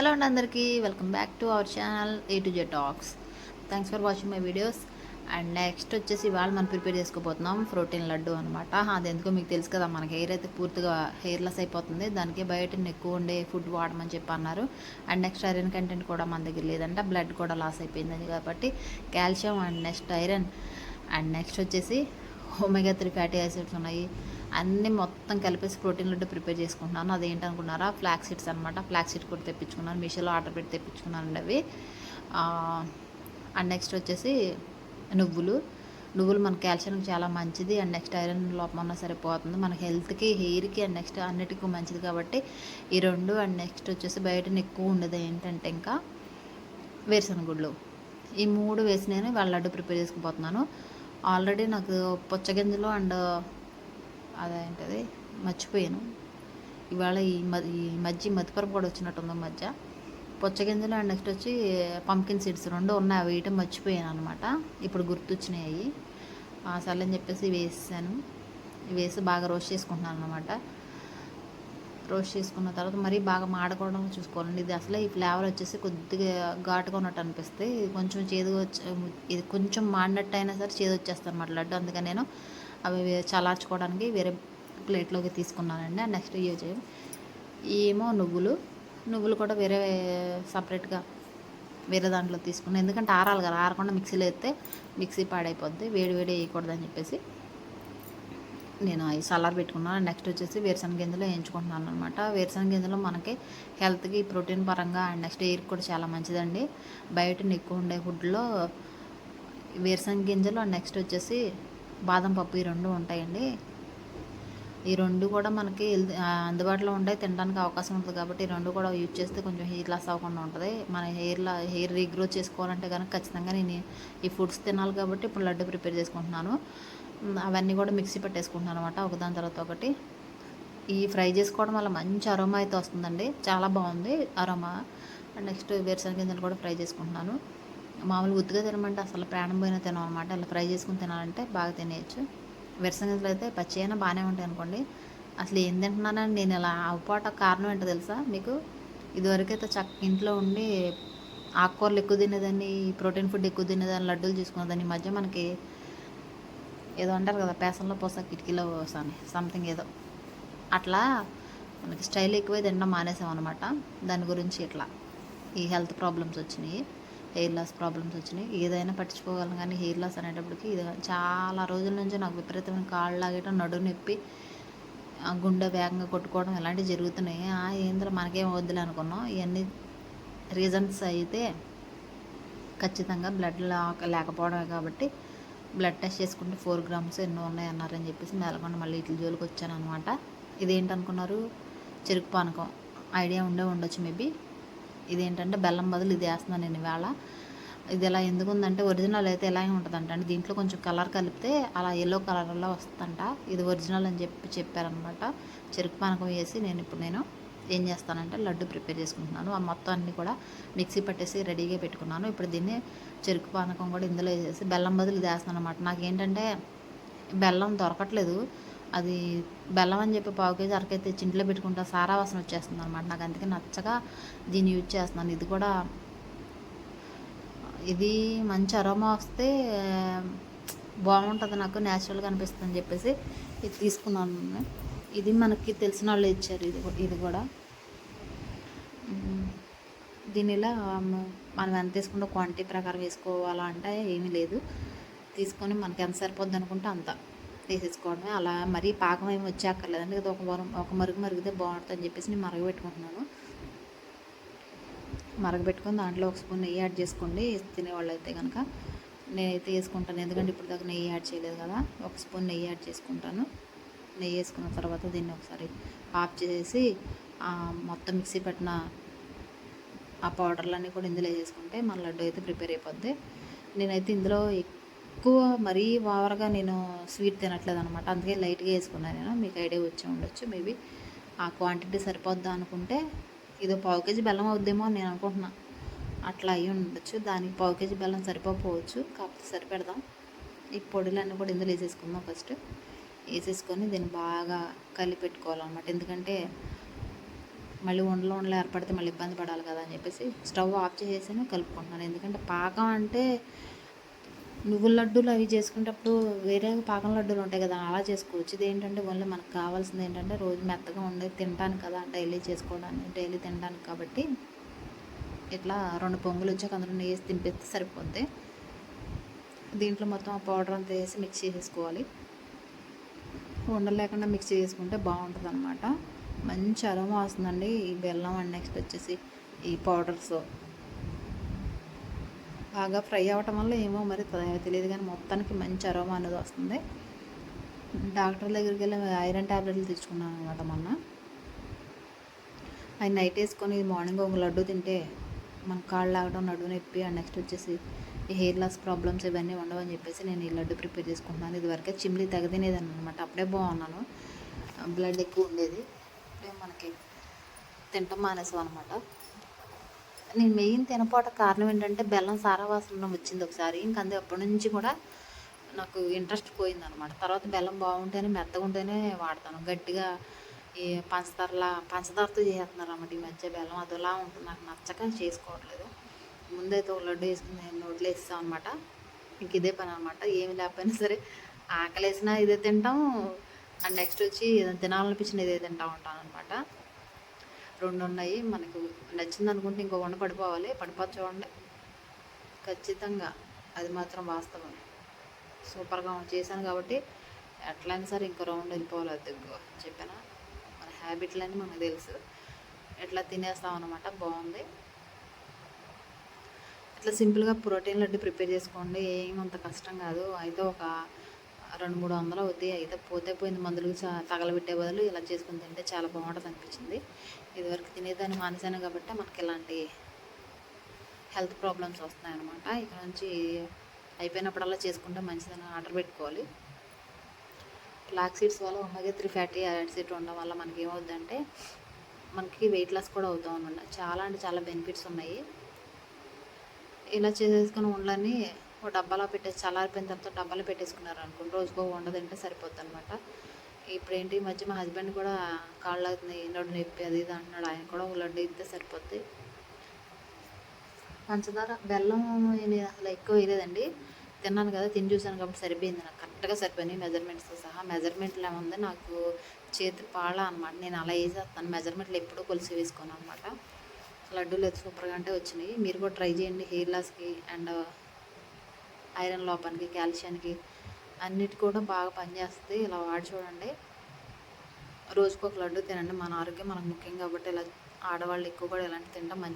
Hello అండి అందరికీ. Welcome back to our channel A to Z talks thanks for watching my videos and next వచ్చేసి ఇవాళ మనం prepare చేసుకోబోతున్నాం ప్రోటీన్ లడ్డు అనమాట అది ఎందుకో మీకు తెలుసు కదా మనకి హెయిర్ అయితే పూర్తిగా హెయిర్ లెస్ అయిపోతుంది. దానికి బయట ఎక్కువ ఉండే ఫుడ్ వాడమని చెప్పి అన్నారు. అండ్ నెక్స్ట్ ఐరన్ కంటెంట్ కూడా మన దగ్గర లేదంట. బ్లడ్ కూడా లాస్ అయిపోయింది కాబట్టి calcium and next iron and next వచ్చేసి ఒమేగా త్రీ ఫ్యాటీ యాసిడ్స్ ఉన్నాయి. అన్నీ మొత్తం కలిపేసి ప్రోటీన్ లడ్డు ప్రిపేర్ చేసుకుంటున్నాను. అదేంటి అనుకున్నారా ఫ్లాక్ సీడ్స్ అనమాట ఫ్లాక్ సీడ్ కూడా తెప్పించుకున్నాను. మీషోలో ఆర్డర్ పెట్టి తెప్పించుకున్నాను అవి. అండ్ నెక్స్ట్ వచ్చేసి నువ్వులు. నువ్వులు మన కాల్షియంకి చాలా మంచిది. అండ్ నెక్స్ట్ ఐరన్ లోపం ఉన్నా సరిపోతుంది. మన హెల్త్కి హెయిర్కి అండ్ నెక్స్ట్ అన్నిటికీ మంచిది కాబట్టి ఈ రెండు అండ్ నెక్స్ట్ వచ్చేసి బయట ఎక్కువ ఉండదు ఏంటంటే ఇంకా వేరుశనగ గుడ్లు ఈ మూడు వేసి నేను వాళ్ళ లడ్డు ప్రిపేర్ చేసుకుపోతున్నాను. ఆల్రెడీ నాకు పుచ్చగింజలు అండ్ అదేంటది మర్చిపోయాను. ఇవాళ ఈ మ ఈ మధ్య మతిపరపు కూడా వచ్చినట్టుంది మధ్య పుచ్చగింజలు అండ్ నెక్స్ట్ వచ్చి పంకిన్ సీడ్స్ రెండు ఉన్నాయి. అవి వేయటం మర్చిపోయాను అనమాట ఇప్పుడు గుర్తొచ్చినాయి. సర్లే అని చెప్పేసి వేసాను వేసి బాగా రోస్ట్ చేసుకుంటున్నాను అనమాట రోస్ట్ చేసుకున్న తర్వాత మరీ బాగా మాడకోవడం చూసుకోవాలండి. ఇది అసలే ఈ ఫ్లేవర్ వచ్చేసి కొద్దిగా ఘాటుగా ఉన్నట్టు అనిపిస్తుంది. కొంచెం చేదుగా వచ్చి ఇది కొంచెం మాడినట్టు అయినా సరే చేదు వచ్చేస్తాను అనమాట లడ్డు. అందుకని నేను అవి చల్లార్చుకోవడానికి వేరే ప్లేట్లోకి తీసుకున్నానండి. నెక్స్ట్ ఇవి ఏమో నువ్వులు. నువ్వులు కూడా వేరే సపరేట్గా వేరే దాంట్లో తీసుకున్నాను ఎందుకంటే ఆరాలి కదా ఆరకుండా మిక్సీలో వేస్తే మిక్సీ పాడైపోద్ది. వేడి వేడి వేయకూడదని చెప్పేసి నేను అవి సలార్ పెట్టుకున్నాను. నెక్స్ట్ వచ్చేసి వేరుశనగ గింజలు వేయించుకుంటున్నాను అనమాట వేరుశనగ గింజలు మనకి హెల్త్కి ప్రోటీన్ పరంగా అండ్ నెక్స్ట్ ఎయిర్ కూడా చాలా మంచిదండి. బయట ఎక్కువ ఉండే ఫుడ్లో వేరుశనగ గింజలు అండ్ నెక్స్ట్ వచ్చేసి బాదం పప్పు ఈ రెండు ఉంటాయండి. ఈ రెండు కూడా మనకి అందుబాటులో ఉంటాయి తినడానికి అవకాశం ఉంటుంది కాబట్టి ఈ రెండు కూడా యూజ్ చేస్తే కొంచెం హెయిర్ లాస్ అవ్వకుండా ఉంటుంది. మన హెయిర్లో హెయిర్ రీగ్రోత్ చేసుకోవాలంటే కనుక ఖచ్చితంగా నేను ఈ ఫుడ్స్ తినాలి కాబట్టి ఇప్పుడు లడ్డు ప్రిపేర్ చేసుకుంటున్నాను. అవన్నీ కూడా మిక్సీ పెట్టేసుకుంటున్నాను అనమాట ఒకదాని తర్వాత ఒకటి. ఈ ఫ్రై చేసుకోవడం వల్ల మంచి అరోమా అయితే వస్తుందండి. చాలా బాగుంది అరోమా. నెక్స్ట్ వేరుశనగ గింజలు కూడా ఫ్రై చేసుకుంటున్నాను. మామూలు గుర్తుగా తినమంటే అసలు ప్రాణం పోయినా తినం అనమాట ఇలా ఫ్రై చేసుకుని తినాలంటే బాగా తినేయచ్చు. విరసంగలు అయితే పచ్చి అయినా బాగానే ఉంటాయి అనుకోండి. అసలు ఏం తింటున్నానని నేను ఇలా అవపాట కారణం ఏంటో తెలుసా మీకు? ఇదివరకైతే చక్క ఇంట్లో ఉండి ఆకుకూరలు ఎక్కువ తినేదాన్ని ప్రోటీన్ ఫుడ్ ఎక్కువ తినేదాన్ని లడ్డూలు తీసుకునేదాన్ని ఈ మధ్య మనకి ఏదో అంటారు కదా పేసంలో పోసా కిటికీలో పోసాని సంథింగ్ ఏదో. అట్లా మనకి స్టైల్ ఎక్కువై తినడం మానేసాం అనమాట దాని గురించి ఇట్లా ఈ హెల్త్ ప్రాబ్లమ్స్ వచ్చినాయి. హెయిర్ లాస్ ప్రాబ్లమ్స్ వచ్చినాయి. ఏదైనా పట్టించుకోగలను కానీ హెయిర్ లాస్ అనేటప్పటికి ఇది చాలా రోజుల నుంచి నాకు విపరీతమైన కాళ్ళు లాగేయటం నడుము నొప్పి గుండె వేగంగా కొట్టుకోవడం ఇలాంటివి జరుగుతున్నాయి. ఆ ఏంద్ర మనకేం వద్దులే అనుకున్నాం. ఇవన్నీ రీజన్స్ అయితే ఖచ్చితంగా బ్లడ్ లేకపోవడమే కాబట్టి బ్లడ్ టెస్ట్ చేసుకుంటే ఫోర్ గ్రామ్స్ ఎన్నో ఉన్నాయన్నారని చెప్పేసి మేలకొండ మళ్ళీ ఇట్ల జోలికి వచ్చాను అనమాట ఇదేంటనుకున్నారు? చెరుకు పానకం. ఐడియా ఉండే ఉండొచ్చు మేబీ. ఇదేంటంటే బెల్లం బదులు ఇది వేస్తున్నాను నేను ఇవాళ. ఇది ఎలా ఎందుకు ఉందంటే ఒరిజినల్ అయితే ఇలాగే ఉంటుందంట అంటే దీంట్లో కొంచెం కలర్ కలిపితే అలా ఎల్లో కలర్లో వస్తుందంట. ఇది ఒరిజినల్ అని చెప్పి చెప్పారనమాట చెరుకు పానకం వేసి నేను ఇప్పుడు నేను ఏం చేస్తానంటే లడ్డు ప్రిపేర్ చేసుకుంటున్నాను. ఆ మొత్తం అన్నీ కూడా మిక్సీ పట్టేసి రెడీగా పెట్టుకున్నాను. ఇప్పుడు దీన్ని చెరుకు పానకం కూడా ఇందులో వేసేసి బెల్లం బదులు ఇది వేస్తాను అనమాట నాకు ఏంటంటే బెల్లం దొరకట్లేదు. అది బెల్లం అని చెప్పి పావు కేజీ అరకైతే తెచ్చి ఇంట్లో పెట్టుకుంటా సారా వాసన వచ్చేస్తుంది అనమాట నాకు అందుకే నచ్చగా దీన్ని యూజ్ చేస్తున్నాను. ఇది కూడా ఇది మంచి అరోమా వస్తే బాగుంటుంది నాకు న్యాచురల్గా అనిపిస్తుంది అని చెప్పేసి ఇది తీసుకున్నాను ఇది మనకి తెలిసిన వాళ్ళు ఇచ్చారు ఇది ఇది కూడా. దీని ఇలా మనం ఎంత తీసుకుంటే క్వాంటిటీ ప్రకారం వేసుకోవాలా అంటే ఏమీ లేదు. తీసుకొని మనకి ఎంత సరిపోద్ది అనుకుంటే అంత. వేసేసుకోవడమే అలా మరీ పాకం ఏమి వచ్చాకర్లేదండి అది ఒక వరం ఒక మరుగు మరిగితే బాగుంటుంది అని చెప్పేసి నేను మరగబెట్టుకుంటున్నాను మరగబెట్టుకొని దాంట్లో ఒక స్పూన్ నెయ్యి యాడ్ చేసుకోండి. తినేవాళ్ళు అయితే కనుక నేనైతే వేసుకుంటాను. ఎందుకంటే ఇప్పుడు దాకా నెయ్యి యాడ్ చేయలేదు కదా. ఒక స్పూన్ నెయ్యి యాడ్ చేసుకుంటాను. నెయ్యి వేసుకున్న తర్వాత దీన్ని ఒకసారి ఆఫ్ చేసి మొత్తం మిక్సీ పెట్టిన ఆ పౌడర్లన్నీ కూడా ఇందులో వేసుకుంటే మన లడ్డు అయితే ప్రిపేర్ అయిపోద్ది. నేనైతే ఇందులో ఎక్కువ మరీ ఓవర్గా నేను స్వీట్ తినట్లేదు అనమాట అందుకే లైట్గా వేసుకున్నాను నేను. మీకు ఐడియా వచ్చి ఉండొచ్చు. మేబీ ఆ క్వాంటిటీ సరిపోద్దా అనుకుంటే ఇదో పావు కేజీ బెల్లం అవుద్దేమో అని నేను అనుకుంటున్నా. అట్లా అయ్యి ఉండొచ్చు. దానికి పావు కేజీ బెల్లం సరిపోకపోవచ్చు. కాకపోతే సరిపెడదాం. ఈ పొడులన్నీ కూడా ఇందులో వేసేసుకుందాం ఫస్ట్. వేసేసుకొని దీన్ని బాగా కలిపెట్టుకోవాలన్నమాట ఎందుకంటే మళ్ళీ ఉండలు ఉండలు ఏర్పడితే మళ్ళీ ఇబ్బంది పడాలి కదా అని చెప్పేసి స్టవ్ ఆఫ్ చేసేసి కలుపుకుంటున్నాను. ఎందుకంటే పాకం అంటే నువ్వుల లడ్డూలు అవి చేసుకునేటప్పుడు వేరే పాకం లడ్డూలు ఉంటాయి కదా అలా చేసుకోవచ్చు. ఇది ఏంటంటే ఓన్లీ మనకు కావాల్సింది ఏంటంటే రోజు మెత్తగా ఉండేది తినడానికి కదా డైలీ చేసుకోవడానికి డైలీ తినడానికి కాబట్టి ఇట్లా రెండు పొంగులు వచ్చాక అందులో నెయ్యి వేసి తినిపిస్తే సరిపోద్ది. దీంట్లో మొత్తం ఆ పౌడర్ అంతా వేసి మిక్స్ చేసేసుకోవాలి. ఉండలు లేకుండా మిక్స్ చేసుకుంటే బాగుంటుంది అనమాట మంచి అరమ వస్తుందండి ఈ బెల్లం అండ్ నెక్స్ట్ వచ్చేసి ఈ పౌడర్స్. బాగా ఫ్రై అవ్వటం వల్ల ఏమో మరి తెలియదు కానీ మొత్తానికి మంచి అరోమా అనేది వస్తుంది. డాక్టర్ దగ్గరికి వెళ్ళి ఐరన్ ట్యాబ్లెట్లు తెచ్చుకున్నాను అనమాట మొన్న. అవి నైట్ వేసుకొని మార్నింగ్ ఒక లడ్డు తింటే మన కాళ్ళు లాగడం నడువు నొప్పి అండ్ నెక్స్ట్ వచ్చేసి ఈ హెయిర్ లాస్ ప్రాబ్లమ్స్ ఇవన్నీ ఉండవని చెప్పేసి నేను ఈ లడ్డు ప్రిపేర్ చేసుకుంటున్నాను. ఇదివరకే చిమ్లీ తగదినేదాన్ని అనమాట అప్పుడే బాగున్నాను. బ్లడ్ ఎక్కువ ఉండేది. ఇప్పుడే మనకి తింటాం మానేసాం అనమాట నేను మెయిన్ తినపోట కారణం ఏంటంటే బెల్లం సారా వాసన వచ్చింది ఒకసారి. ఇంక అందు అప్పటి నుంచి కూడా నాకు ఇంట్రెస్ట్ పోయింది అనమాట తర్వాత బెల్లం బాగుంటేనే మెత్తగా ఉంటేనే వాడతాను. గట్టిగా ఈ పంచదారలా పంచదారతో చేస్తున్నారు అన్నమాట ఈ మధ్య బెల్లం. అదోలా ఉంటుంది. నాకు నచ్చక చేసుకోవట్లేదు. ముందైతే ఒక లడ్డు వేసుకుని నోట్లో వేస్తాం అనమాట ఇంక ఇదే పని అనమాట ఏమి లేకపోయినా సరే ఆకలి వేసినా ఇదే తింటాం. అండ్ నెక్స్ట్ వచ్చి ఏదైనా తినాలనిపించిన ఇదే తింటా ఉంటాను అనమాట రెండు ఉన్నాయి మనకు నచ్చింది అనుకుంటే ఇంకో వండ పడిపోవాలి. పడిపోవచ్చు చూడండి. ఖచ్చితంగా అది మాత్రం వాస్తవం. సూపర్గా చేశాను కాబట్టి ఎట్లయినా సరే ఇంకో రౌండ్ వెళ్ళిపోవాలి అది చెప్పాను. మన హ్యాబిట్లన్నీ మనకు తెలుసు. ఎట్లా తినేస్తాం అనమాట బాగుంది. ఇట్లా సింపుల్గా ప్రోటీన్ లడ్డు ప్రిపేర్ చేసుకోండి. ఏమంత కష్టం కాదు. అయితే ఒక రెండు మూడు వందలు అవుతాయి అయితే పోతే పోయింది మందులు తగలబెట్టే బదులు ఇలా చేసుకుని తింటే చాలా బాగుంటుంది అనిపించింది. ఇదివరకు తినేదాన్ని మానేశాను కాబట్టి మనకి ఇలాంటి హెల్త్ ప్రాబ్లమ్స్ వస్తున్నాయి అనమాట ఇక్కడ నుంచి అయిపోయినప్పుడల్లా చేసుకుంటే మంచిదని ఆర్డర్ పెట్టుకోవాలి. ఫ్లాక్ సీడ్స్ వల్ల ఒమేగా త్రీ ఫ్యాటీ యాసిడ్ ఉండడం వల్ల మనకి ఏమవుద్దంటే మనకి వెయిట్ లాస్ కూడా అవుతాం అనమాట చాలా అంటే చాలా బెనిఫిట్స్ ఉన్నాయి. ఇలా చేసేసుకుని ఉండాలని ఒక డబ్బాలో పెట్టేసి చల్లారిపోయిన తర్వాత డబ్బాలో పెట్టేసుకున్నారు అనుకోండి రోజుకో వండ తింటే సరిపోద్ది అనమాట ఇప్పుడు ఏంటి ఈ మధ్య మా హస్బెండ్ కూడా కాళ్ళు అవుతుంది నడు నొప్పి అది ఇది అంటున్నాడు. ఆయన కూడా ఒక లడ్డు ఇస్తే సరిపోద్ది. పంచదార బెల్లం నేను అసలు ఎక్కువ వేయలేదండి. తిన్నాను కదా తిని చూసాను కాబట్టి సరిపోయింది. నాకు కరెక్ట్గా సరిపోయినాయి మెజర్మెంట్స్తో సహా. మెజర్మెంట్లు ఏముంది నాకు చేతి పాళ అనమాట నేను అలా వేసేస్తాను. మెజర్మెంట్లు ఎప్పుడూ కొలిసి వేసుకోను అనమాట లడ్డూలు అయితే సూపర్గా అంటే వచ్చినాయి. మీరు కూడా ట్రై చేయండి హెయిర్ లాస్కి అండ్ ఐరన్ లోపానికి కాల్షియానికి అన్నిటి కూడా బాగా పనిచేస్తుంది. ఇలా వాడి చూడండి. రోజుకు ఒక లడ్డు తినండి. మన ఆరోగ్యం మనకు ముఖ్యం కాబట్టి ఇలా ఆడవాళ్ళు ఎక్కువ కూడా ఇలాంటి తినడం మంచి